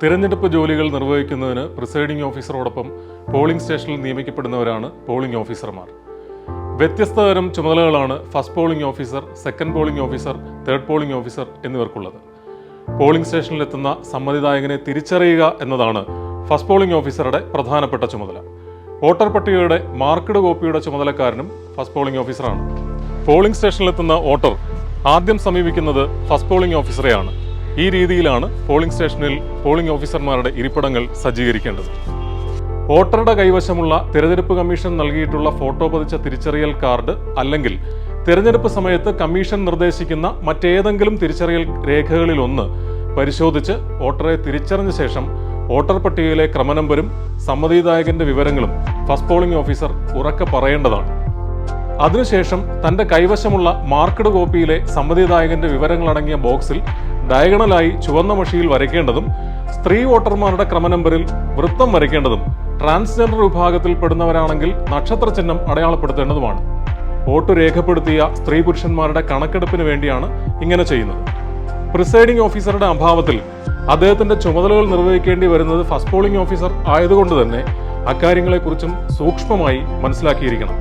തിരഞ്ഞെടുപ്പ് ജോലികൾ നിർവഹിക്കുന്നതിന് presiding ഓഫീസറോടൊപ്പം polling സ്റ്റേഷനിൽ നിയമിക്കപ്പെടുന്നവരാണ് പോളിംഗ് ഓഫീസർമാർ. വ്യത്യസ്ത തരം ചുമതലകളാണ് first polling officer second polling officer third polling officer എന്നിവർക്കുള്ളത്. Polling സ്റ്റേഷനിലെത്തുന്ന സമ്മതിദായകനെ തിരിച്ചറിയുക എന്നതാണ് ഫസ്റ്റ് പോളിംഗ് ഓഫീസറുടെ പ്രധാനപ്പെട്ട ചുമതല. വോട്ടർ പട്ടികയുടെ മാർക്കഡ് കോപ്പിയുടെ ചുമതലക്കാരനും ഫസ്റ്റ് പോളിംഗ് ഓഫീസറാണ്. പോളിംഗ് സ്റ്റേഷനിലെത്തുന്ന വോട്ടർ ആദ്യം സമീപിക്കുന്നത് ഫസ്റ്റ് പോളിംഗ് ഓഫീസറെയാണ്. ഈ രീതിയിലാണ് പോളിംഗ് സ്റ്റേഷനിൽ പോളിംഗ് ഓഫീസർമാരുടെ ഇരിപ്പിടങ്ങൾ സജ്ജീകരിക്കേണ്ടത്. വോട്ടറുടെ കൈവശമുള്ള തിരഞ്ഞെടുപ്പ് കമ്മീഷൻ നൽകിയിട്ടുള്ള ഫോട്ടോ പതിച്ച തിരിച്ചറിയൽ കാർഡ് അല്ലെങ്കിൽ തിരഞ്ഞെടുപ്പ് സമയത്ത് കമ്മീഷൻ നിർദ്ദേശിക്കുന്ന മറ്റേതെങ്കിലും തിരിച്ചറിയൽ രേഖകളിലൊന്ന് പരിശോധിച്ച് വോട്ടറെ തിരിച്ചറിഞ്ഞ ശേഷം വോട്ടർ പട്ടികയിലെ ക്രമനമ്പരും സമ്മതിദായകന്റെ വിവരങ്ങളും ഫസ്റ്റ് പോളിംഗ് ഓഫീസർ ഉറക്കെ പറയേണ്ടതാണ്. അതിനുശേഷം തന്റെ കൈവശമുള്ള മാർക്കഡ് കോപ്പിയിലെ സമ്മതിദായകന്റെ വിവരങ്ങളടങ്ങിയ ബോക്സിൽ ഡയഗണലായി ചുവന്ന മഷിയിൽ വരയ്ക്കേണ്ടതും സ്ത്രീ വോട്ടർമാരുടെ ക്രമനമ്പറിൽ വൃത്തം വരയ്ക്കേണ്ടതും ട്രാൻസ്ജെൻഡർ വിഭാഗത്തിൽ പെടുന്നവരാണെങ്കിൽ നക്ഷത്ര ചിഹ്നം അടയാളപ്പെടുത്തേണ്ടതുമാണ്. വോട്ട് രേഖപ്പെടുത്തിയ സ്ത്രീ പുരുഷന്മാരുടെ കണക്കെടുപ്പിന് വേണ്ടിയാണ് ഇങ്ങനെ ചെയ്യുന്നത്. പ്രിസൈഡിംഗ് ഓഫീസറുടെ അഭാവത്തിൽ അദ്ദേഹത്തിന്റെ ചുമതലകൾ നിർവഹിക്കേണ്ടി വരുന്നത് ഫസ്റ്റ് പോളിംഗ് ഓഫീസർ ആയതുകൊണ്ട് തന്നെ അക്കാര്യങ്ങളെക്കുറിച്ചും സൂക്ഷ്മമായി മനസ്സിലാക്കിയിരിക്കണം.